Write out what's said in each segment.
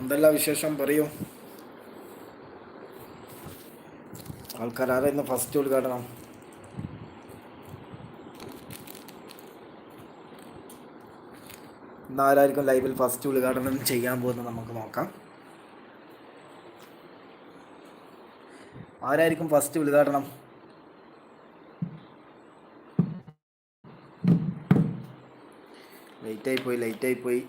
എന്തെല്ലാം വിശേഷം? പറയൂ. ആൾക്കാർ ആരാ ഇന്ന് ഫസ്റ്റ് ഉദ്ഘാടനം? ഇന്ന് ആരായിരിക്കും ലൈവിൽ ഫസ്റ്റ് ഉദ്ഘാടനം ചെയ്യാൻ പോകുന്നത് നമുക്ക് നോക്കാം. ആരായിരിക്കും ഫസ്റ്റ് ഉദ്ഘാടനം? ലേറ്റായി പോയി ലേറ്റായി പോയി.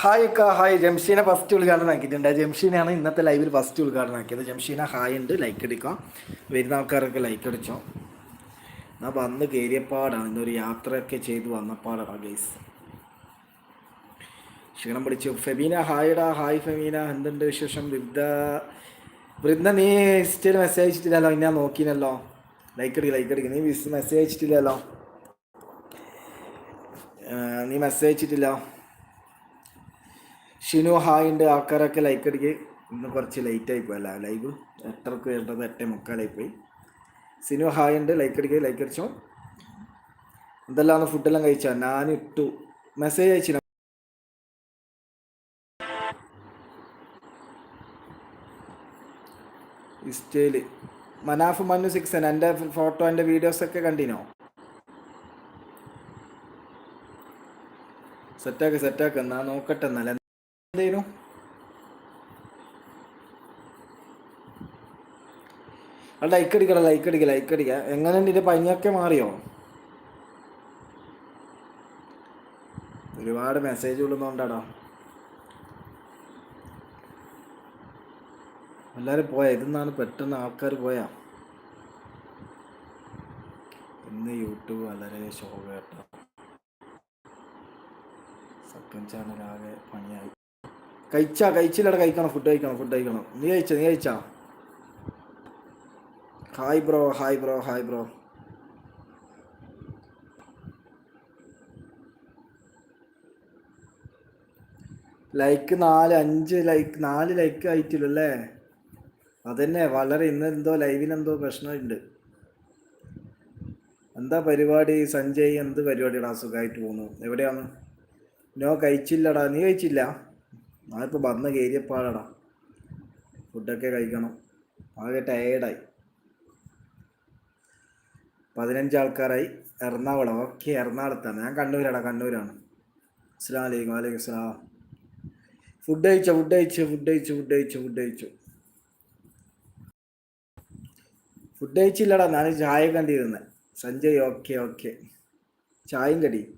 ഹായ് ഒക്കെ ഹായ് ജംഷീനെ ഫസ്റ്റ് ഉദ്ഘാടനം ആക്കിയിട്ടുണ്ട്. ജംഷീനാണ് ഇന്നത്തെ ലൈവിൽ ഫസ്റ്റ് ഉദ്ഘാടനം ആക്കിയത്. ജംഷീന ഹായ് ഉണ്ട്. ലൈക്ക് അടിക്കാം വരുന്ന ആൾക്കാരൊക്കെ ലൈക്ക് അടിച്ചോ. എന്നാൽ വന്ന് കയറിയപ്പാടാണ് ഇന്നൊരു യാത്രയൊക്കെ ചെയ്ത് വന്നപ്പാടാണ് ഗൈസ് ക്ഷീണം പിടിച്ചു. ഫെബീന ഹായ്ഡാ ഹായ് ഫെബീന എന്തുണ്ട് വിശേഷം? വൃദ്ധ. വൃദ്ധ നീ ഇസ്റ്റിൽ മെസ്സേജ് അയച്ചിട്ടില്ലല്ലോ. ഞാൻ നോക്കിനല്ലോ ലൈക്ക് അടിക്കുക ലൈക്ക് അടിക്കുക നീ മെസ്സേജ് അയച്ചിട്ടില്ലല്ലോ. നീ മെസ്സേജ് അയച്ചിട്ടില്ല. ഷിനു ഹായിന്റെ ആൾക്കാരൊക്കെ ലൈക്ക് അടിക്കുക ഇന്ന് കുറച്ച് ലേറ്റ് ആയി പോയല്ല ലൈവ് എട്ടരക്ക് വേണ്ടത് എട്ടേ മുക്കാലായി പോയി. സിനു ഹായുണ്ട് ലൈക്ക് അടിക്കുക ലൈക്ക് അടിച്ചോ? എന്തെല്ലാം ഫുഡെല്ലാം കഴിച്ചാൽ ഞാൻ ഇട്ടു മെസ്സേജ് അയച്ചില്ല ഇസ്റ്റേൽ മനാഫ് മന്നു സിക്സൻ എന്റെ ഫോട്ടോ എന്റെ വീഡിയോസ് ഒക്കെ കണ്ടിനോ? സെറ്റാക്ക് സെറ്റാക്ക് എന്നാ നോക്കട്ടെ എന്നല്ല എന്തേനു? ലൈക്ക് അടിക്കണം ലൈക്ക് അടിക്കുക ലൈക്ക് അടിക്കുക എങ്ങനെ ഇതിന്റെ പനിയൊക്കെ മാറിയോ? ഒരുപാട് മെസ്സേജ് വിടുന്നോണ്ടാടാ. എല്ലാവരും പോയാ? ഇതെന്നാണ് പെട്ടെന്ന് ആൾക്കാർ പോയാ? ഇന്ന് യൂട്യൂബ് വളരെ ശോക കേട്ടോ സെക്കൻഡ് ചാനൽ ആകെ പണിയായി. കഴിച്ചാ കഴിച്ചില്ലടാ കഴിക്കണം ഫുഡ് കഴിക്കണം ഫുഡ് കഴിക്കണം. നീ കഴിച്ച നീ കഴിച്ചാ? Hi bro hi bro hi bro like നാല് അഞ്ച് ലൈക്ക് നാല് ലൈക്ക് ആയിട്ടില്ലല്ലേ? അതന്നെ വളരെ ഇന്ന് എന്തോ ലൈവിനെന്തോ പ്രശ്നമുണ്ട്. എന്താ പരിപാടി? സഞ്ജയ് എന്ത് പരിപാടിയാടാ സുഖമായിട്ട് പോകുന്നു. എവിടെയാണ്? നോ കഴിച്ചില്ലടാ. നീ കഴിച്ചില്ല? ഞാനിപ്പോൾ വന്ന് കയറിയപ്പാടാ ഫുഡൊക്കെ കഴിക്കണം. ആകെ ടയേർഡായി പതിനഞ്ച് ആൾക്കാരായി. എറണാകുളം. ഓക്കെ എറണാകുളത്താണ്. ഞാൻ കണ്ണൂരാടാ കണ്ണൂരാണ്. അസ്സാം വലൈക്കും വലൈക്കും സ്ലാം ഫുഡ് കഴിച്ചോ ഫുഡ് കഴിച്ചു ഫുഡ് കഴിച്ചു ഫുഡ് കഴിച്ചു ഫുഡ് കഴിച്ചു? ഫുഡ് കഴിച്ചില്ലടാ. ഞാൻ ചായ കണ്ടിരുന്നത് സഞ്ജയ് ഓക്കെ ഓക്കെ. ചായയും കടി.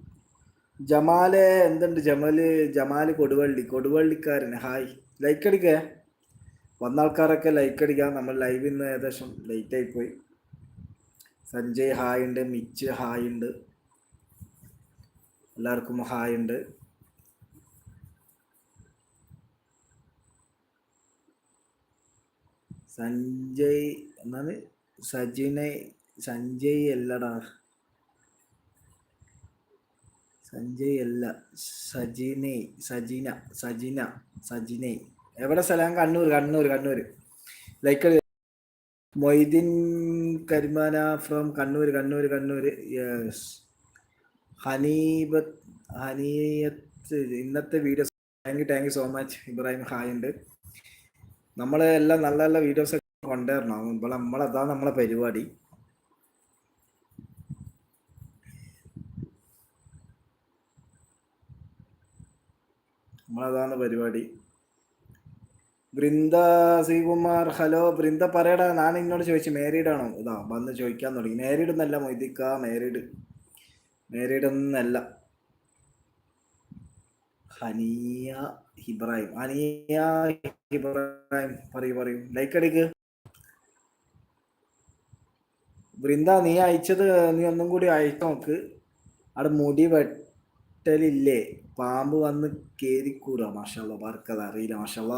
ജമാൽ എന്തുണ്ട്? ജമാൽ ജമാൽ കൊടുവള്ളി കൊടുവള്ളിക്കാരൻ ഹായ്. ലൈക്ക് അടിക്കേ. വന്ന ആൾക്കാരൊക്കെ ലൈക്ക് അടിക്കാം നമ്മൾ ലൈവ് ഇന്ന് ഏകദേശം ലേറ്റ് ആയി പോയി. സഞ്ജയ് ഹായ് ഉണ്ട് മിച്ച് ഹായ് ഉണ്ട്. എല്ലാവർക്കും ഹായ് ഉണ്ട്. സഞ്ജയ് എന്നാണ്? സജിനെ സഞ്ജയ് അല്ലടാ. സഞ്ജയ് അല്ല സജിനെ സജിന സജിന സജിനെ. എവിടെ സ്ഥലം? കണ്ണൂർ കണ്ണൂർ കണ്ണൂർ. ലൈക്ക് മൊയ്തീൻ കരിമാന ഫ്രം കണ്ണൂർ കണ്ണൂർ കണ്ണൂർ. യെസ് ഹനീബത്ത് ഹനീയത്ത് ഇന്നത്തെ videos thank you thank you so much Ibrahim. Hi ഉണ്ട്. നമ്മളെ എല്ലാം നല്ല നല്ല വീഡിയോസ് ഒക്കെ കൊണ്ടുവരണം. ഇപ്പോൾ നമ്മളതാണ് നമ്മളെ പരിപാടി. നമ്മളതാണ് പരിപാടി. ബൃന്ദ ശ്രീകുമാർ ഹലോ ബൃന്ദ പറയടാ ഞാൻ എന്നോട് ചോദിച്ചു മാരീഡ് ഇതാ വന്ന് ചോദിക്കാൻ തുടങ്ങി. മാരീഡ് എന്നല്ല മൊയ്തിക്ക മാരീഡ്. മാരീഡ് ഒന്നല്ല ഹനിയ ഇബ്രാഹിം. ഹനിയ ഇബ്രാഹിം. പറയൂ പറയൂ. ലൈക്ക് അടിക്ക്. ബൃന്ദ നീ അയച്ചത് നീ ഒന്നും കൂടി അയച്ചു നോക്ക്. അവിടെ മുടി വെട്ടലില്ലേ പാമ്പ് വന്ന് കേറിക്കൂടാ. മാഷല്ല പാർക്കത് അറിയില്ല. മാഷല്ല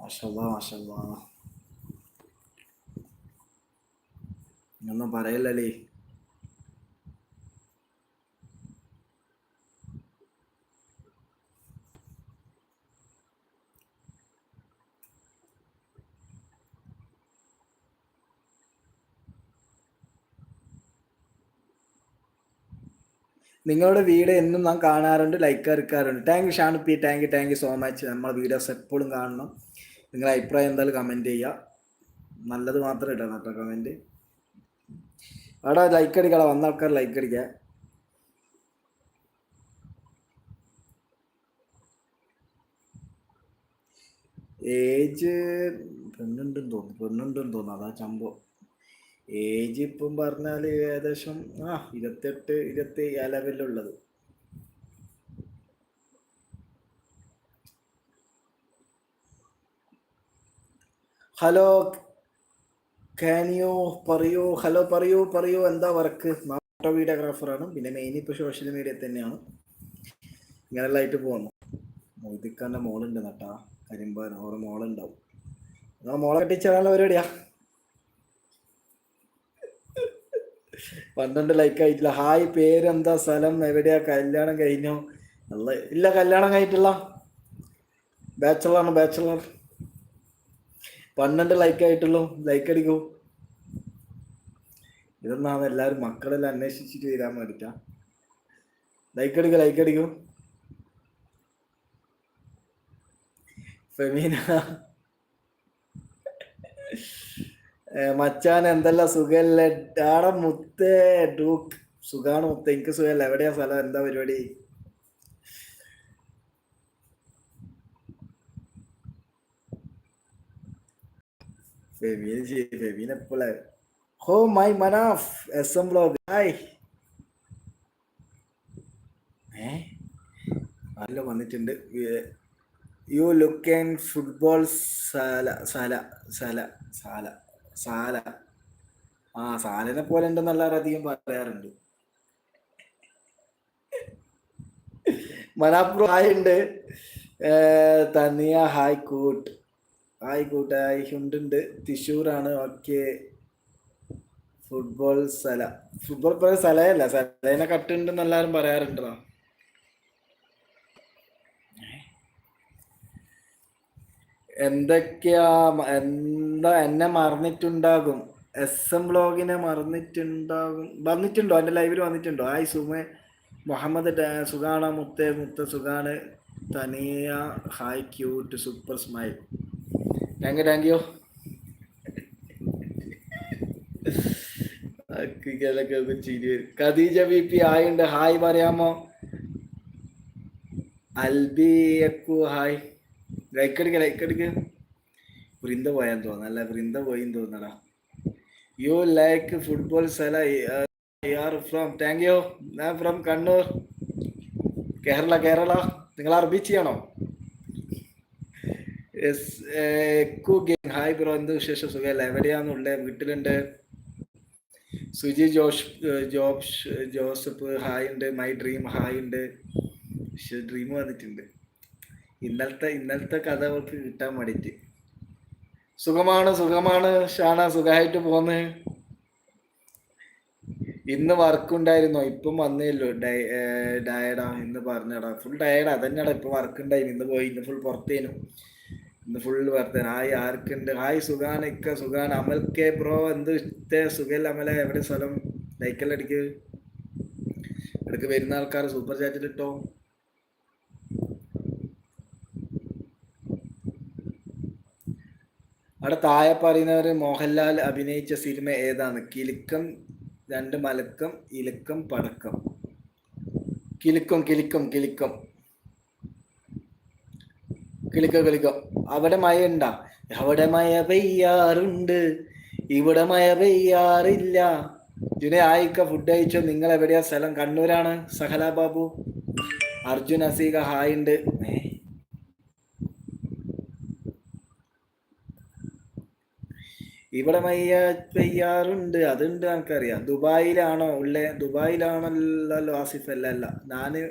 മാഷല്ല മാഷല്ല. ഒന്നും പറയല്ലേ നിങ്ങളുടെ വീഡിയോ എന്നും നാം കാണാറുണ്ട് ലൈക്ക് എടുക്കാറുണ്ട് thank you Shanu P. Thank you thank you so much നമ്മളെ വീഡിയോസ് എപ്പോഴും കാണണം. നിങ്ങളുടെ അഭിപ്രായം എന്തായാലും കമന്റ് ചെയ്യുക. നല്ലത് മാത്രം ഇടണം കേട്ടോ കമന്റ് അവിടെ ലൈക്ക് അടിക്കണം വന്ന ആൾക്കാർ ലൈക്ക് അടിക്കുക ഏജ് പെണ്ണുണ്ടെന്ന് തോന്നുന്നു പെണ്ണുണ്ടെന്ന് തോന്നുന്നു. അതാ ചമ്പം. ഏജ് ഇപ്പം പറഞ്ഞാൽ ഏകദേശം ആ ഇരുപത്തെട്ട് ഇരുപത്തി ആ ലെവലിലുള്ളത്. ഹലോ കാനിയോ പറയൂ? ഹലോ പറയൂ പറയൂ. എന്താ വർക്ക്? ഫോട്ടോ വീഡിയോഗ്രാഫറാണ്. പിന്നെ മെയിൻ ഇപ്പോൾ സോഷ്യൽ മീഡിയ തന്നെയാണ്. ഇങ്ങനെയുള്ള ആയിട്ട് പോകുന്നു മൊയ്തിക്കാന്റെ മോളുണ്ട് നട്ടാ കരിമ്പാൻ ഓരോ മോളുണ്ടാവും. ആ മോളെ കെട്ടിച്ചാലുള്ള പരിപാടിയാ? പന്ത്രണ്ട് ലൈക്ക് ആയിട്ടില്ല. ഹായ് പേരെന്താ? സ്ഥലം എവിടെയാ? കല്യാണം കഴിഞ്ഞോ? അല്ല ഇല്ല കല്യാണം കഴിഞ്ഞിട്ടില്ല. ബാച്ചലറാണ് ബാച്ചലർ പന്ത്രണ്ട് ലൈക്ക് ആയിട്ടുള്ളൂ. ലൈക്ക് അടിക്കൂ. ഇതൊന്നാണ് എല്ലാവരും മക്കളെല്ലാം അന്വേഷിച്ചിട്ട് വരാൻ വേണ്ടിട്ടാ. ലൈക്ക് അടിക്കൂ ലൈക്ക് അടിക്കൂ. ഫെമീന. മച്ചാൻ എന്തല്ല സുഖല്ലേ? ആടെ മുത്തേ ഡൂക്ക്. സുഖാണ് മുത്ത. എനിക്ക് സുഖല്ല. എവിടെയാ സ്ഥലം? എന്താ പരിപാടി? ഹോ my Manaf. S M blog. Hi. ഏ? നല്ല വന്നിട്ടുണ്ട്. You look football Salah Salah Salah Salah. Salah ആ സാലനെ പോലെ ഉണ്ടെന്ന് എല്ലാവരും പറയാറുണ്ട്. മനാപ്രോ ഹായ് ഉണ്ട്. തനിയ ഹായ് കൂട്ട്. ഹായ് കൂട്ട്. ഹായ് ഉണ്ട്. തൃശ്ശൂരാണ് okay. Football Salah. Football player സലയല്ല. സലേനെ കട്ടുണ്ടെന്ന് എല്ലാവരും പറയാറുണ്ടോ എന്തൊക്കെയാ എന്താ എന്നെ മറന്നിട്ടുണ്ടാകും? S M ബ്ലോഗിനെ മറന്നിട്ടുണ്ടാകും. വന്നിട്ടുണ്ടോ? എന്റെ ലൈവിൽ വന്നിട്ടുണ്ടോ? ഹായ് സുമ. മുഹമ്മദ് സുഖാണ? മുത്തേ മുത്ത സുഖാണ്. Taniya hi cute super smile thank you thank you ചിരി വരും. ഖദീജ ബി പി ഹായ് ഉണ്ട്. ഹായ് പറയാമോ? അൽബി അക്കു ഹായ് ലൈക്ക് അടിക്ക ലൈക്ക് അടിക്ക വൃന്ദ പോയാന്ന് തോന്നുന്നു. അല്ല വൃന്ദ പോയി തോന്നടാ യു ലൈക്ക് ഫുട്ബോൾ സ്ഥല യാർ ഫ്രം താങ്ക് യു ഞാൻ ഫ്രം കണ്ണൂർ കേരള കേരള നിങ്ങൾ അറബി ചെയ്യണോ? ഹായ് ബ്രോ എന്ത് വിശേഷം? സുഖമല്ല എവിടെയാന്നുള്ളത് വീട്ടിലുണ്ട്. Suji Josh Jobs Joseph hi ഉണ്ട്. മൈ ഡ്രീം ഹായ് ഉണ്ട്. ഡ്രീം വന്നിട്ടുണ്ട്. ഇന്നലത്തെ ഇന്നത്തെ കഥ അവൾക്ക് കിട്ടാൻ വേണ്ടിയിട്ട് സുഖമാണ്? സുഖമാണ്? ഷാന സുഖമായിട്ട് പോന്ന്. ഇന്ന് വർക്ക് ഉണ്ടായിരുന്നോ? ഇപ്പം വന്നേല്ലോ ഡയഡാ ഇന്ന് പറഞ്ഞടാ. ഫുൾ ഡയഡാ അതന്നെടാ ഇപ്പൊ വർക്ക് ഉണ്ടായിരുന്നു ഇന്ന് പോയി ഇന്ന് ഫുൾ പുറത്തേനു. ഇന്ന് ഫുൾ വർത്തേനു ആയി ആർക്കുണ്ട്? ഹായ് സുഖാണ് ഇക്ക സുഖാണ്. അമൽ കെ ബ്രോ എന്ത് ഇഷ്ടേ? സുഖല്ല അമലെ? എവിടെ സ്ഥലം? ലൈക്കല്ലടിക്ക് ഇടയ്ക്ക് വരുന്ന ആൾക്കാർ സൂപ്പർ ചാറ്റിൽ അവിടെ താഴെ പറയുന്നവര് മോഹൻലാൽ അഭിനയിച്ച സിനിമ ഏതാണ്? കിലുക്കം രണ്ട് മലക്കം ഇലക്കം പടക്കം. കിലുക്കം കിലുക്കം കിലുക്കം. കിളിക്ക കിളിക്കം അവിടെ മഴ ഉണ്ടാ? അവിടെ മഴ പെയ്യാറുണ്ട്. ഇവിടെ മഴ പെയ്യാറില്ല. ജുനെ ആയിക്ക ഫുഡ് കഴിച്ചോ? നിങ്ങൾ എവിടെയാ സ്ഥലം? കണ്ണൂരാണ്. സഹല ബാബു. അർജുൻ അസീക ഹായ് ഉണ്ട് ഏ ഇവിടെ മയ്യ പെയ്യാറുണ്ട്. അതുണ്ട് നമുക്കറിയാം ദുബായിലാണോ ഉള്ളേ? ദുബായിലാണല്ലോ ആസിഫ് അല്ല അല്ല. ഞാൻ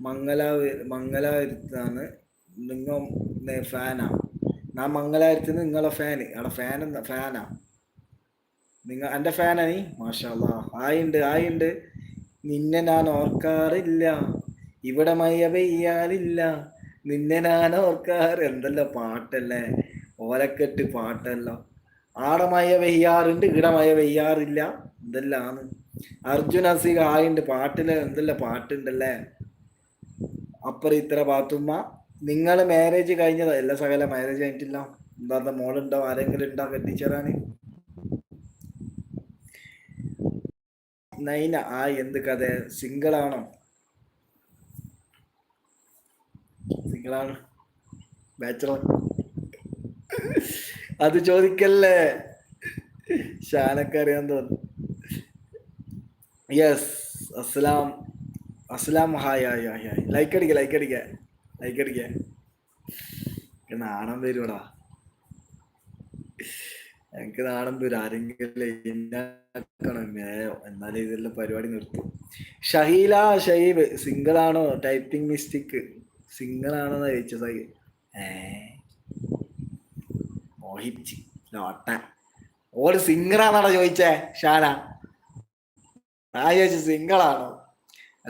മംഗലാവ് മംഗലാപുരത്താണ്. നിങ്ങൾ ഫാനാ ഞാൻ മംഗലാപുരത്ത് നിങ്ങളെ ഫാന് അവിടെ ഫാൻ എന്താ? ഫാനാ നിങ്ങൾ എന്റെ ഫാനാ നീ? മാഷാല്ല. ആയിണ്ട് ആയിണ്ട്. നിന്നെ ഞാൻ ഓർക്കാറില്ല. ഇവിടെ മയ്യ പെയ്യാറില്ല. നിന്നെ ഞാൻ ഓർക്കാറ്. എന്തല്ലോ പാട്ടല്ലേ? ഓലക്കെട്ട് പാട്ടല്ലോ. ആടെ വെയ്യാറുണ്ട് ഇടമയ വെയ്യാറില്ല. മഴ അർജുന അസീഖ് ഹായുണ്ട് പാട്ടിൽ എന്തല്ല പാട്ടുണ്ടല്ലേ? അപ്പർ ഇത്ര പാത്തുമ്മ. നിങ്ങൾ മാരേജ് കഴിഞ്ഞതാ? എല്ലാ സകല മാരേജ് കഴിഞ്ഞിട്ടില്ല. എന്താ മോളുണ്ടോ? ആരെങ്കിലും ഉണ്ടോ? കെട്ടിച്ചേരാന്? നൈന ആ എന്ത് കഥ? സിംഗിൾ ആണോ സിംഗിൾ ആണ് ബാച്ചലർ. അത് ചോദിക്കല്ലേ? ഷാനൊക്കെ അറിയാൻ തോന്നു യെസ് അസ്സലാം അസ്സലാം hi hi hi hi. Like അടിക്ക ലൈക്ക് അടിക്ക ലൈക്ക് അടിക്ക. നാണം വരൂടാ എനിക്ക് നാണം വരും. ആരെങ്കിലും എന്നാലും ഇതെല്ലാം പരിപാടി നിർത്തും. ഷഹീല ഷഹീബ് സിംഗിൾ ആണോ? ടൈപ്പിംഗ് മിസ്റ്റേക്ക് സിംഗിൾ ആണോ ചോദിച്ചത്? ഏ മോഹിപ്പിച്ച്. നോട്ട ഓൾ സിംഗറാന്നാണോ ചോദിച്ചേ? ഷാന. ആ ചോദിച്ചു സിംഗിളാണോ?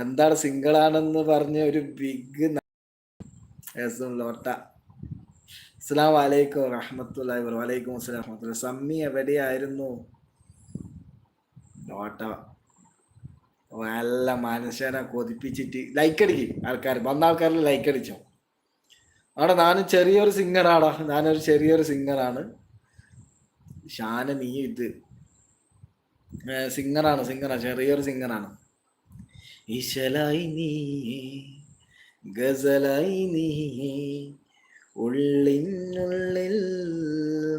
എന്താണ് സിംഗിൾ ആണെന്ന് പറഞ്ഞ ഒരു ബിഗ് ലോട്ട അസ്സാം വലൈക്കും റഹ്മത്തുള്ളാഹി വലൈക്കും അസ്സലാം റഹ്മത്തുള്ള സമ്മി എവിടെയായിരുന്നു? ലോട്ട നല്ല മനുഷ്യനെ കൊതിപ്പിച്ചിട്ട് ലൈക്ക് അടിക്കും ആൾക്കാർ വന്ന ആൾക്കാരിൽ ലൈക്ക് അടിച്ചോ? അവിടെ ഞാനും ചെറിയൊരു സിംഗറാടാ. ഞാനൊരു ചെറിയൊരു സിംഗറാണ്. ഷാന നീ ഇത്. സിംഗറാണ് സിംഗറാണ് ചെറിയൊരു സിംഗറാണ്. ഇശലായി നീ ഗസലായി നീ ഉള്ളിനുള്ളിൽ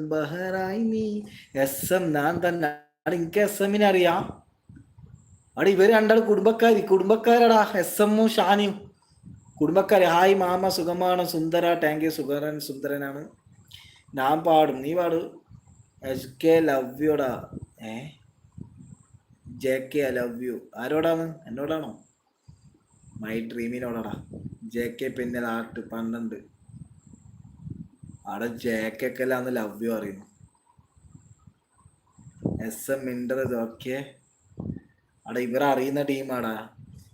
ബഹറായി നീ. എസ് എം ഞാൻ തന്നെ. അവിടെ എനിക്ക് എസ് എമ്മിനെ അറിയാം. അവിടെ ഇവർ രണ്ടാൾ കുടുംബക്കാരി കുടുംബക്കാരടാ എസ് എമ്മും ഷാനിയും. കുടുംബക്കാര് ഹായ് മാമ സുഖമാണ്? സുന്ദര ടാങ്ക് യു സുഖരൻ സുന്ദരനാണ്. ഞാൻ പാടും. നീ പാടും. എസ് കെ ലവ് യുടാ ഏ? J K I love you ആരോടാണ്? എന്നോടാണോ? മൈ ഡ്രീമിനോടാടാ ജെ കെ പിന്നൽ ആർട്ട് പന്ത്രണ്ട്. അവിടെ ജെ കെ ഒക്കെ അല്ലാന്ന് ലവ് യു അറിയുന്നു എസ് എം മിണ്ടർ ഓക്കെ അവിടെ ഇവർ അറിയുന്ന ടീമാടാ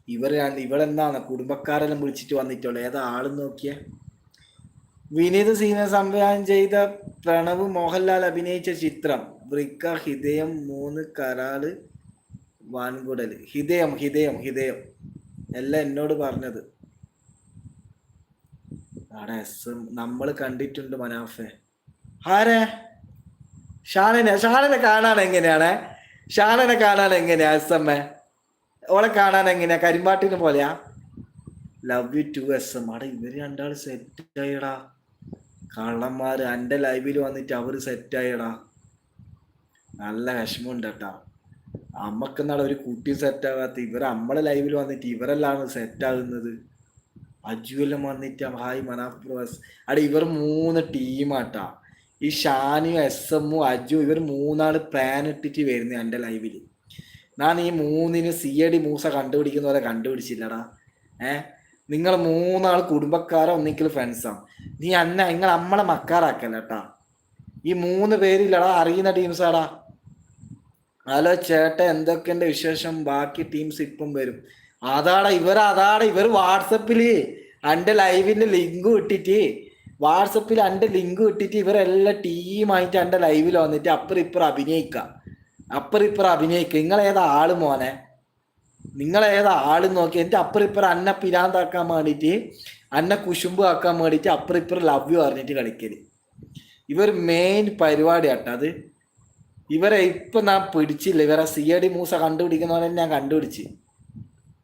ഇവർ ഇവളെന്താണ് കുടുംബക്കാരെല്ലാം വിളിച്ചിട്ട് വന്നിട്ടുള്ളൂ. ഏതാ ആൾ നോക്കിയ. വിനീത് സീന സംവിധാനം ചെയ്ത പ്രണവ് മോഹൻലാൽ അഭിനയിച്ച ചിത്രം. വൃക്ക ഹിതയം മൂന്ന് കരാൾ വാൻകുടൽ. ഹിതയം ഹിതയം ഹിതയം എല്ലാം എന്നോട് പറഞ്ഞത്. ആടെ എസ് നമ്മൾ കണ്ടിട്ടുണ്ട് മനാഫെ. ആരെ? ഷാനനെ. ഷാനനെ കാണാൻ എങ്ങനെയാണ്? ഷാനനെ കാണാൻ എങ്ങനെയാ എസ് എം എ? ഓളെ കാണാൻ എങ്ങനെയാ? കരിമ്പാട്ടിനെ പോലെയാ? Love you too S M അട ഇവർ രണ്ടാൾ സെറ്റ് ആയിടാ കള്ളന്മാര് എന്റെ ലൈവിൽ വന്നിട്ട് അവർ സെറ്റ് ആയിടാ നല്ല വിഷമമുണ്ട് കേട്ടാ. അമ്മയ്ക്ക് എന്നാൽ ഒരു കുട്ടി സെറ്റ് ആകാത്ത ഇവർ നമ്മളെ ലൈവിൽ വന്നിട്ട് ഇവരെല്ലാം സെറ്റ് ആകുന്നത് അജുവെല്ലാം വന്നിട്ട് ഹായ് മനാഫ് പ്രവാസ് അവിടെ ഇവർ മൂന്ന് ടീമാട്ടാ ഈ ഷാനിയും എസ് എമ്മും അജു ഇവർ മൂന്നാൾ പ്ലാൻ ഇട്ടിട്ട് വരുന്നത് എന്റെ ലൈവിൽ ഞാൻ ഈ മൂന്നിന് സി ഡി മൂസ കണ്ടുപിടിക്കുന്ന പോലെ കണ്ടുപിടിച്ചില്ലടാ. ഏഹ് നിങ്ങൾ മൂന്നാൾ കുടുംബക്കാരോ ഒന്നിക്കൽ ഫ്രണ്ട്സാണ് നീ അന്ന നിങ്ങൾ നമ്മളെ മക്കാറാക്കല്ലേട്ടാ ഈ മൂന്ന് പേരില്ലടാ അറിയുന്ന ടീംസാടാ ഹലോ ചേട്ട എന്തൊക്കെയുണ്ട് വിശേഷം? ബാക്കി ടീംസ് ഇപ്പം വരും. അതാടാ ഇവർ അതാടാ ഇവർ വാട്സപ്പിൽ എന്റെ ലൈവിന്റെ ലിങ്ക് ഇട്ടിട്ട് വാട്സപ്പിൽ എന്റെ ലിങ്ക് ഇട്ടിട്ട് ഇവരെല്ലാം ടീമായിട്ട് എന്റെ ലൈവിൽ വന്നിട്ട് അപ്പുറം ഇപ്പുറം അഭിനയിക്ക. അപ്പുറം ഇപ്പുറം അഭിനയിക്കുക നിങ്ങൾ ഏതാ ആൾ മോനെ? നിങ്ങൾ ഏതാ ആൾ നോക്കി. എന്റെ അപ്പറിപ്പറ അന്ന പിരാന്താക്കാൻ വേണ്ടിയിട്ട് അന്ന കുശുമ്പ് ആക്കാൻ വേണ്ടിയിട്ട് അപ്പറിപ്പറ ലവ് യു പറഞ്ഞിട്ട് കളിക്കൽ. ഇവർ മെയിൻ പരിപാടി ആട്ടോ അത്. ഇവരെ ഇപ്പം ഞാൻ പിടിച്ചില്ല. ഇവരെ സി എ ഡി മൂസ കണ്ടുപിടിക്കുന്നവരെ ഞാൻ കണ്ടുപിടിച്ച്.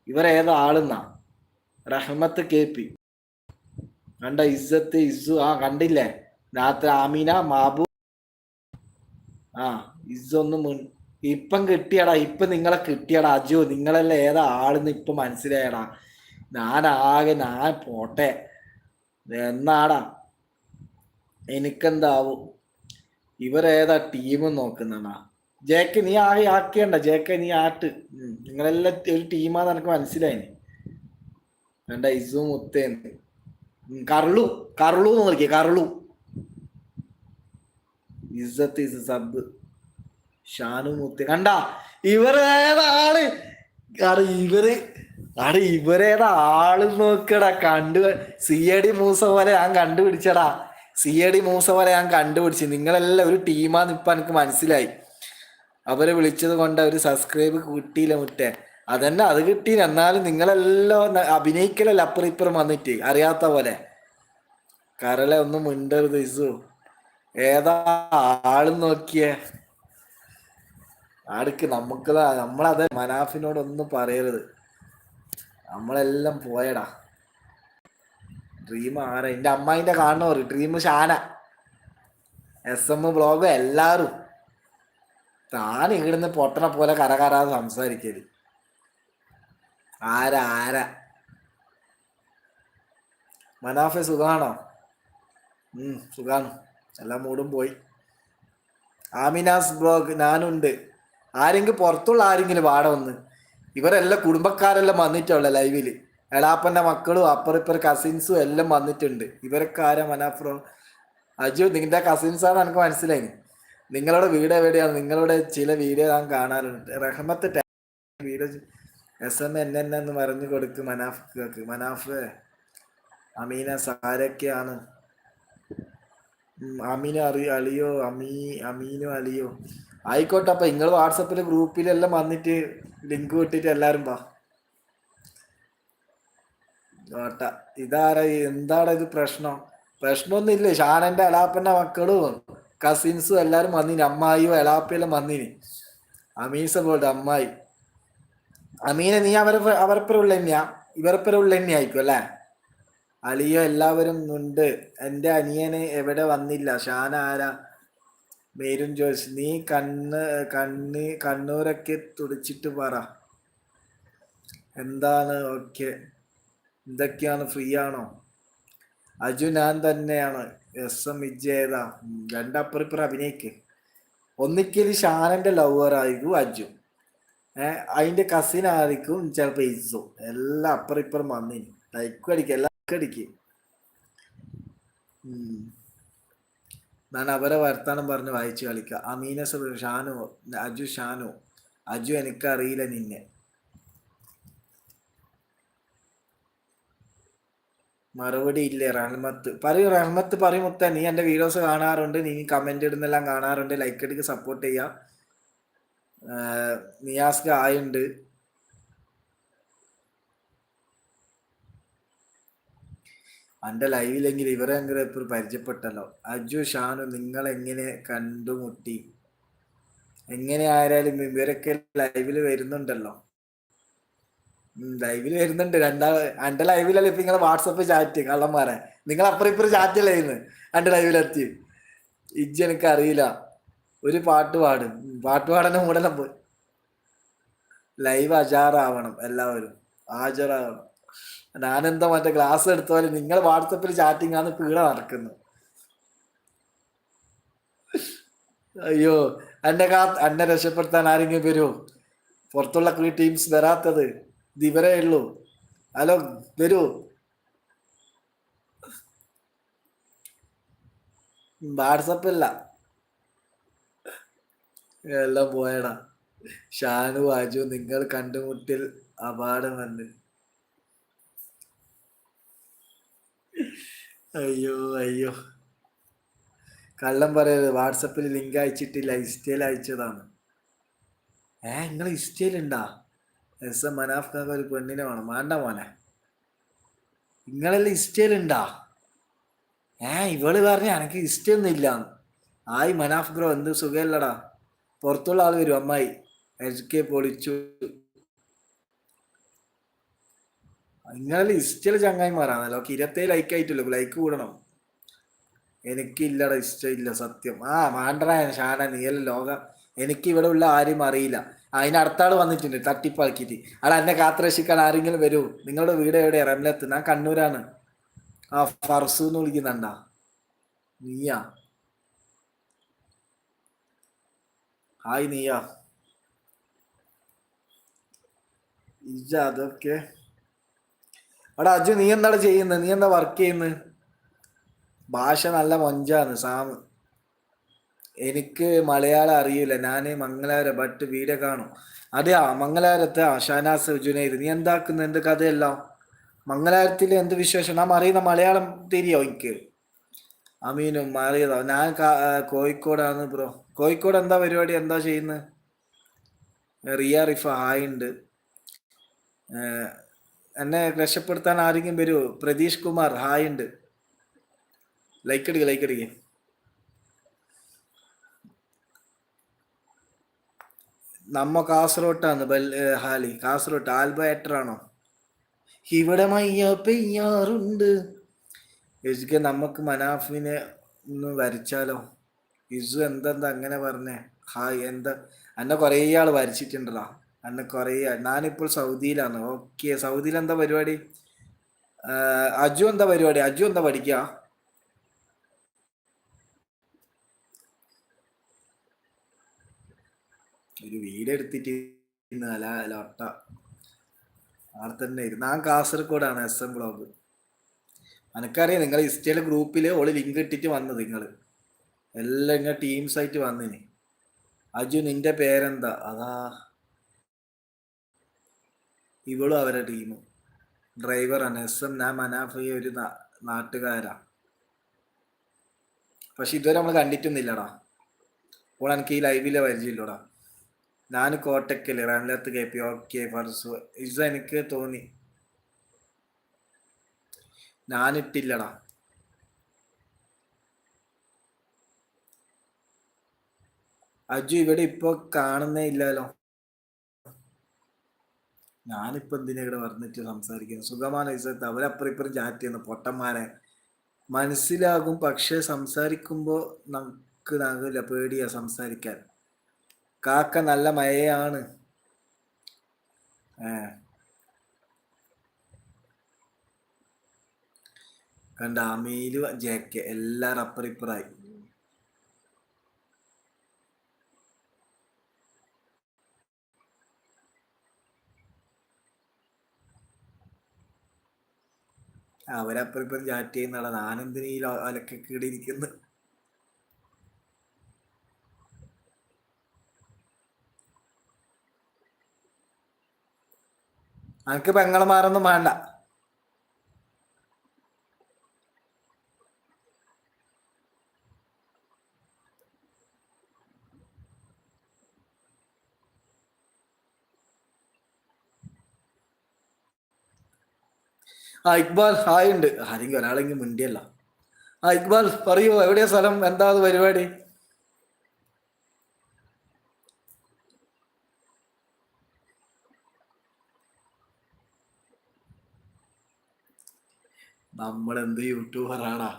ഇവരേതാ ആളെന്നാ? Rahmath K P. കണ്ട ഇസ്സത്ത് ഇസു ആ കണ്ടില്ലേ? രാത്രി ആമീന മാബു ആ ഇസൊന്നും ഇപ്പം കിട്ടിയടാ ഇപ്പൊ നിങ്ങളെ കിട്ടിയടാ അജോ നിങ്ങളല്ലേ ഏതാ ആളെന്ന് ഇപ്പൊ മനസ്സിലായടാ. ഞാൻ ആകെ ഞാൻ പോട്ടെ. എന്നാടാ എനിക്കെന്താവും? ഇവരേതാ ടീം നോക്കുന്നടാ ജേക്ക് നീ ആകെ ആക്കിയണ്ട ജേക്ക് നീ ആട്ട്. നിങ്ങളെല്ലാം ഒരു ടീമാന്ന് എനിക്ക് മനസ്സിലായി. വേണ്ട ഇസു മുത്തേന്ന്. കറളു എന്ന് നോക്കിയ കർളു. ഇസത്ത് ഇസ് സബ് ഷാനു മുത്തേ. കണ്ട? ഇവരേതാൾ കാരണം ഇവർ അറി ഇവരേതാ ആൾ നോക്കടാ കണ്ടു സി എ ഡി മൂസ പോലെ ഞാൻ കണ്ടുപിടിച്ചടാ. സി എ ഡി മൂസ പോലെ ഞാൻ കണ്ടുപിടിച്ചു. നിങ്ങളെല്ലാം ഒരു ടീമാന്ന് ഇപ്പൊ എനിക്ക് മനസ്സിലായി. അവരെ വിളിച്ചത് കൊണ്ട് അവർ സബ്സ്ക്രൈബ് കിട്ടിയില്ല മുറ്റേ. അതന്നെ അത് കിട്ടിയില്ല എന്നാലും നിങ്ങളെല്ലാം അഭിനയിക്കലല്ല അപ്പുറം ഇപ്പുറം വന്നിട്ട്? അറിയാത്ത പോലെ. കരളെ ഒന്നും മിണ്ടരുത് ഇസു ഏതാ ആൾ നോക്കിയേ? ആടുക്ക് നമുക്ക് നമ്മളത് മനാഫിനോടൊന്നും പറയരുത്. നമ്മളെല്ലാം പോയടാ. ഡ്രീം ആരാ? എന്റെ അമ്മായിന്റെ കാണുന്നവർ dream Shana. S M blog എല്ലാവരും താൻ ഇവിടുന്ന് പൊട്ടണ പോലെ കരകരാതെ സംസാരിക്കൽ ആരാ ആരാ? മനാഫെ സുഖാണോ? സുഖാണ്. എല്ലാ മൂടും പോയി. ആമിനാസ് ബ്ലോഗ് ഞാനുണ്ട് ആരെങ്കിലും പുറത്തുള്ള ആരെങ്കിലും വാട വന്ന്. ഇവരെല്ലാം കുടുംബക്കാരെല്ലാം വന്നിട്ടുള്ള ലൈവിൽ എളാപ്പന്റെ മക്കളും അപ്പറിപ്പർ കസിൻസും എല്ലാം വന്നിട്ടുണ്ട്. ഇവരൊക്കെ ആരാ മനാഫ്രോ? അജു നിന്റെ കസിൻസ് ആണ് എനിക്ക് മനസ്സിലായി നിങ്ങളുടെ വീട് എവിടെയാണ്? നിങ്ങളുടെ ചില വീഡിയോ ഞാൻ കാണാറുണ്ട്. Rahmath video S M N N എന്ന് പറഞ്ഞു കൊടുക്കും മനാഫ് മനാഫ് അമീന സാരൊക്കെയാണ്. അമീന അറി അളിയോ അമീ അമീനോ അലിയോ. ആയിക്കോട്ടെ അപ്പൊ നിങ്ങൾ വാട്സപ്പിൽ ഗ്രൂപ്പിലെല്ലാം വന്നിട്ട് ലിങ്ക് വിട്ടിട്ട് എല്ലാരും വാ. ഓട്ട ഇതാരാ എന്താടാ ഇത് പ്രശ്നം? പ്രശ്നമൊന്നും ഇല്ലേ ഷാനന്റെ എളാപ്പന്റെ മക്കളും കസിൻസും എല്ലാരും വന്നിന് അമ്മായിയും എളാപ്പയെല്ലാം വന്നിന്. അമീസ പോലെ അമ്മായി. അമീനെ നീ അവരെ അവരപ്പുറമുള്ള തന്നെയാ ഇവരപ്പുറമുള്ള തന്നെയായിരിക്കും അല്ലേ? അളിയോ എല്ലാവരും ഉണ്ട്. എന്റെ അനിയന് എവിടെ വന്നില്ല? ഷാൻ ആരാ? മേരും ജോസ് നീ കണ്ണ് കണ്ണ് കണ്ണൂരൊക്കെ തുടിച്ചിട്ട് പറ. എന്താണ്? ഓക്കെ. എന്തൊക്കെയാണ്? ഫ്രീ ആണോ? അജു ഞാൻ തന്നെയാണ്. എസ് എം വിജയത രണ്ടപ്പുറപ്പുറം അഭിനയിക്ക്. ഒന്നിക്കൽ ഷാനന്റെ ലവർ ആയിരിക്കും അജു. ഏഹ് അതിന്റെ കസിൻ ആയിരിക്കും ചിലപ്പോൾ ഇസു. എല്ലാം അപ്പുറം ഇപ്പുറം വന്നിന്. ലൈക്കും അടിക്കുക അടിക്ക് ഞാൻ അവരെ വർത്താനം പറഞ്ഞ് വായിച്ചു കളിക്കുക ആ സബ ഷാനു അജു ഷാനു. അജു എനിക്കറിയില്ല നിന്നെ. മറുപടി ഇല്ലേ റഹ്മത്ത്? പറയൂ റഹ്മത്ത് പറയും മുത്ത. നീ എന്റെ വീഡിയോസ് കാണാറുണ്ട്. നീ കമന്റ് ഇടുന്നെല്ലാം കാണാറുണ്ട്. ലൈക്ക് എടുക്ക് സപ്പോർട്ട് ചെയ്യാം. നിയാസ്ക നിയാസ്ക്ക് ആയുണ്ട്. എന്റെ ലൈവിലെങ്കിൽ ഇവരെ എങ്ങനെ ഇപ്പോൾ പരിചയപ്പെട്ടല്ലോ? അജു ഷാനു നിങ്ങൾ എങ്ങനെ കണ്ടുമുട്ടി? എങ്ങനെ ആയാലും ഇവരൊക്കെ ലൈവിൽ വരുന്നുണ്ടല്ലോ. ലൈവിൽ വരുന്നുണ്ട്. രണ്ടാ എന്റെ ലൈവിലല്ല ഇപ്പൊ നിങ്ങളെ വാട്സപ്പ് ചാറ്റ് കള്ളന്മാരെ? നിങ്ങൾ അപ്പുറം ഇപ്പുറം ചാറ്റ് ചെയ്യുന്നു എന്റെ ലൈവിലെത്തി. ഇജ്ജ് എനിക്ക് അറിയില്ല. ഒരു പാട്ട് പാടും. പാട്ട് പാടാൻ മൂടെല്ലാം പോയി. ലൈവ് അജാറാവണം എല്ലാവരും. ഹാജരാവണം. ഞാനെന്താ മറ്റേ ക്ലാസ് എടുത്ത പോലെ നിങ്ങൾ വാട്സപ്പിൽ ചാറ്റിംഗ് ആണ് പീഡ നടക്കുന്നത്. അയ്യോ എന്നെ കാ എന്നെ രക്ഷപ്പെടുത്താൻ ആരെങ്കിലും വരുമോ പുറത്തുള്ള ടീംസ് വരാത്തത്. ഇത് ഇവരേ ഉള്ളൂ. ഹലോ വരൂ. വാട്സപ്പില്ല എല്ലാം പോയടാ. ഷാനു അജു നിങ്ങൾ കണ്ടുമുട്ടിൽ അപാഠമല്ല അയ്യോ അയ്യോ. കള്ളം പറയരുത്. വാട്സപ്പിൽ ലിങ്ക് അയച്ചിട്ടില്ല. ഇൻസ്റ്റയിൽ അയച്ചതാണ്. ഏ നിങ്ങൾ ഇൻസ്റ്റയിൽ ഉണ്ടാ എസ് എം മനാഫ് കാക്ക ഒരു പെണ്ണിനെ വേണം. വേണ്ട മോനെ. നിങ്ങളെല്ലാം ഇൻസ്റ്റയിൽ ഉണ്ടാ ഏ ഇവൾ പറഞ്ഞ എനിക്ക് ഇഷ്ടമൊന്നും ഇല്ല ആയി മനാഫ് ഗ്രോ എന്ത് സുഖമല്ലടാ? പുറത്തുള്ള ആൾ വരും. അമ്മായി എച്ച് കെ പൊളിച്ചു. നിങ്ങളെല്ലാം ഇഷ്ടമുള്ള ചങ്ങായിമാരാണല്ലോ ഇരുപത്തേഴ് ലൈക്ക് ആയിട്ടില്ല ലൈക്ക് കൂടണം. എനിക്കില്ലട ഇഷ്ടമില്ല സത്യം. ആ മാണ്ടറായ ഷാന നീല ലോകം. എനിക്ക് ഇവിടെ ഉള്ള ആരും അറിയില്ല. അതിന് അടുത്ത വന്നിട്ടുണ്ട് തട്ടിപ്പാക്കിയിട്ട്. അവിടെ എന്നെ കാത്രക്ഷിക്കാൻ ആരെങ്കിലും വരൂ. നിങ്ങളുടെ വീട് എവിടെയാ? റംലത്ത്. ഞാൻ കണ്ണൂരാണ്. ആ ഫർസു എന്ന് വിളിക്കുന്നുണ്ടാ. നീയാ. ഹായ് നീയാ. ഇജ അതൊക്കെ എടാ അജു നീ എന്താണ് ചെയ്യുന്നത് നീ എന്താ വർക്ക് ചെയ്യുന്നത് ഭാഷ നല്ല മൊഞ്ചാണ് സാമ് എനിക്ക് മലയാളം അറിയില്ല ഞാൻ മംഗലാപുരം ബട്ട് വീഡിയോ കാണും. അതെയാ മംഗലാപുരത്തെ ഷാനാസ് ജുനൈദ് നീ എന്താക്കുന്നു? എന്ത് കഥയെല്ലാം? മംഗലാപുരത്തിൽ എന്ത് വിശേഷം? നാം അറിയുന്ന മലയാളം തിരിയോ എനിക്ക്? അമീനും അറിയതോ ഞാൻ ആ, കോഴിക്കോടാണ് ബ്രോ. കോഴിക്കോട് എന്താ പരിപാടി? എന്താ ചെയ്യുന്നത് റിയ റിഫ ഹായ് ഉണ്ട്. എന്നെ രക്ഷപ്പെടുത്താൻ ആരെങ്കിലും വരുമോ പ്രതീഷ് കുമാർ ഹായ് ഉണ്ട്. ലൈക്ക് അടിക്കുക ലൈക്ക് അടിക്കുക നമ്മ കാസർഗോട്ടാണ് ബൽ ഹാലി. കാസർഗോട്ട് ആൽബ ആണോ? ഇവിടെ മയ്യ പെയ്യാറുണ്ട്. യജുക്ക് നമുക്ക് മനാഫിനെ ഒന്ന് വരച്ചാലോ? ഇസു എന്തെന്താ അങ്ങനെ പറഞ്ഞേ? ഹായ് എന്താ? എന്നെ കുറേ ആൾ വരച്ചിട്ടുണ്ടല്ലോ എന്നെ കുറേ ഞാനിപ്പോൾ സൗദിയിലാണ്. ഓക്കെ സൗദിയിൽ എന്താ പരിപാടി? അജു എന്താ പരിപാടി? അജു എന്താ പഠിക്കുക ഒരു വീടെടുത്തിട്ട് എടുത്തിട്ട് ലോട്ട അവിടെ തന്നെ ഞാൻ കാസർഗോഡാണ് എസ് എം ബ്ലോഗ്. എനിക്കറിയാം നിങ്ങൾ ഇൻസ്റ്റയിലെ ഗ്രൂപ്പിൽ ഓൾ ലിങ്ക് ഇട്ടിട്ട് വന്നത് നിങ്ങൾ എല്ലാം ഇങ്ങനെ ടീംസ് ആയിട്ട് വന്നിന്. അജു നിന്റെ പേരെന്താ? അതാ. ഇവളും അവരുടെ ടീമും ഡ്രൈവറാണ് എസ് എം ഞാൻ മനാഫിയ ഒരു നാട്ടുകാരാ. പക്ഷെ ഇതുവരെ നമ്മൾ കണ്ടിട്ടൊന്നുമില്ലടാ. അപ്പോൾ എനിക്ക് ഈ ലൈവിലെ പരിചയമില്ലടാ. ഞാൻ Kottakkal Ramlath K P okay Farsu. ഇത് എനിക്ക് തോന്നി. ഞാനിട്ടില്ലടാ. അജു ഇവിടെ ഇപ്പൊ കാണുന്നേ ഇല്ലല്ലോ. ഞാനിപ്പോ എന്തിനാ ഇവിടെ വന്നിട്ട് സംസാരിക്കുന്നത്? സുഖമാണ് ഇസത്ത് അവരപ്പുറം ഇപ്പുറം ചാറ്റ് ചെയ്യുന്നു പൊട്ടന്മാരെ. മനസ്സിലാകും പക്ഷേ സംസാരിക്കുമ്പോൾ നമുക്ക് നാകില്ല പേടിയാ സംസാരിക്കാൻ. കാക്ക നല്ല മയയാണ്. ഏ. കണ്ട അമീൽ ജെ കെ അപ്പുറം ഇപ്പുറായി അവരപ്പുറം ഇപ്പുറം ചാറ്റ് ചെയ്യുന്നതാണ്. ഈ അലക്കെ ഇരിക്കുന്നു അനക്ക് പെങ്ങളമാരൊന്നും വേണ്ട. ആ ഇക്ബാൽ ഹായ് ഉണ്ട്. ആരെങ്കിലും ഒരാളെങ്കിലും മിണ്ടിയല്ല. ആ ഇക്ബാൽ പറയൂ എവിടെയാ സ്ഥലം? എന്താ അത് പരിപാടി? നമ്മൾ എന്ത് യൂട്യൂബറാടാ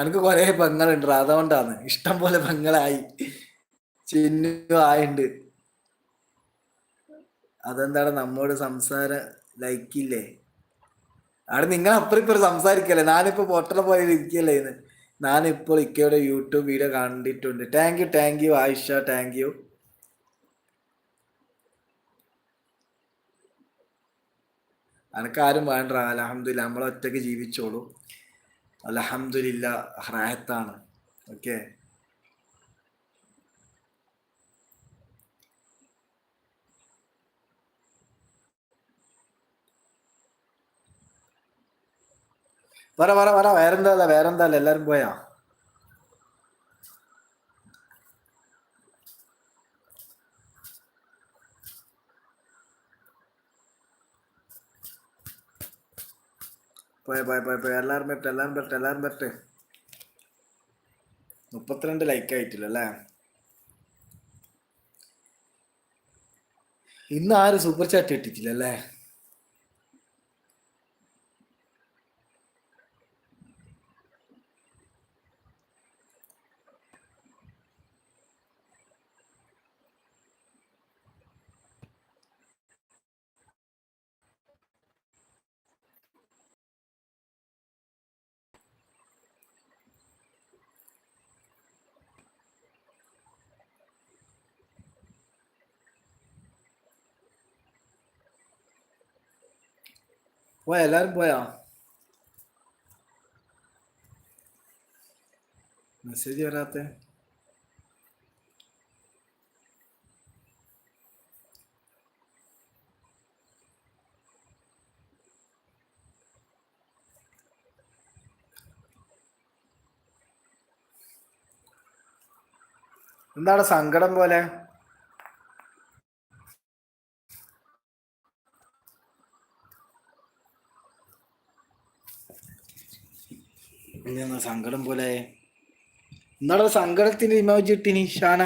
എനിക്ക് കുറെ പെങ്ങളുണ്ട് അതുകൊണ്ടാണ് ഇഷ്ടം പോലെ പെങ്ങളായി. ചിന്നു ആയിണ്ട്. അതെന്താണ് നമ്മോട് സംസാരം ലൈക്കില്ലേ? അവിടെ നിങ്ങൾ അപ്പുറം ഇപ്പുറം സംസാരിക്കല്ലേ? ഞാനിപ്പോ പൊട്ടണ പോലെ ഇരിക്കല്ലേ ഇന്ന്. ഞാനിപ്പോൾ ഇക്കയുടെ യൂട്യൂബ് വീഡിയോ കണ്ടിട്ടുണ്ട്. Thank you thank you Ayisha thank you അനക്കാരും വേണ്ട അലഹമില്ല നമ്മൾ ഒറ്റയ്ക്ക് ജീവിച്ചോളൂ. അലഹമില്ല ഹ്രായത്താണ് ഓക്കെ. പറ പറ പറ വേറെന്താ വേറെന്താ എല്ലാരും പോയാ? പോയ പോയ പോയ പോയ. എല്ലാവരും പറ്റ എല്ലാവരും പറ്റ എല്ലാവരും പറ്റ മുപ്പത്തിരണ്ട് ലൈക്ക് ആയിട്ടില്ല അല്ലേ? ഇന്ന് ആരും സൂപ്പർ ചാറ്റ് കിട്ടിയിട്ടില്ല അല്ലേ? പോയ എല്ലാരും പോയാ മെസ്സേജ് വരാത്ത എന്താണ് സങ്കടം പോലെ? സങ്കടം പോലെ. എന്നാടാ സങ്കടത്തിന്റെ ഇമോജി ഇട്ടിനി ഷാന.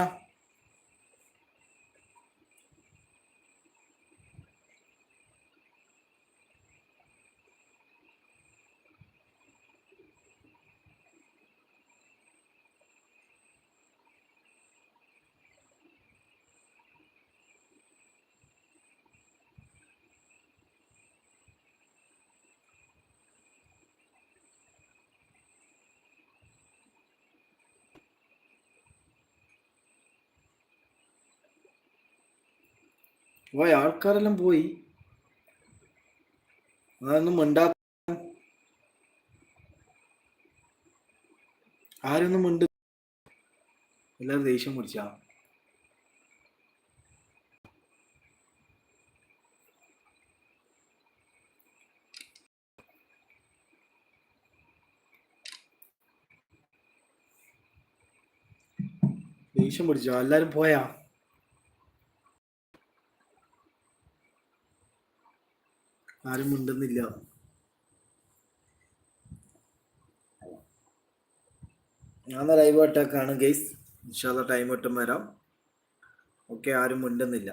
പോയി ആൾക്കാരെല്ലാം പോയി. അതൊന്നും മിണ്ടാ ആരൊന്നും മിണ്ട എല്ലാരും ദേഷ്യം പിടിച്ചാ. ദേഷ്യം പിടിച്ചോ. എല്ലാരും പോയാ? ആരും മിണ്ടുന്നില്ല. ഞാൻ ലൈവ് അറ്റാക്കാണ് ഗെയ്സ് ഇൻഷാല്ല ടൈം ഒട്ടും വരാം. ഓക്കെ ആരും മിണ്ടുന്നില്ല.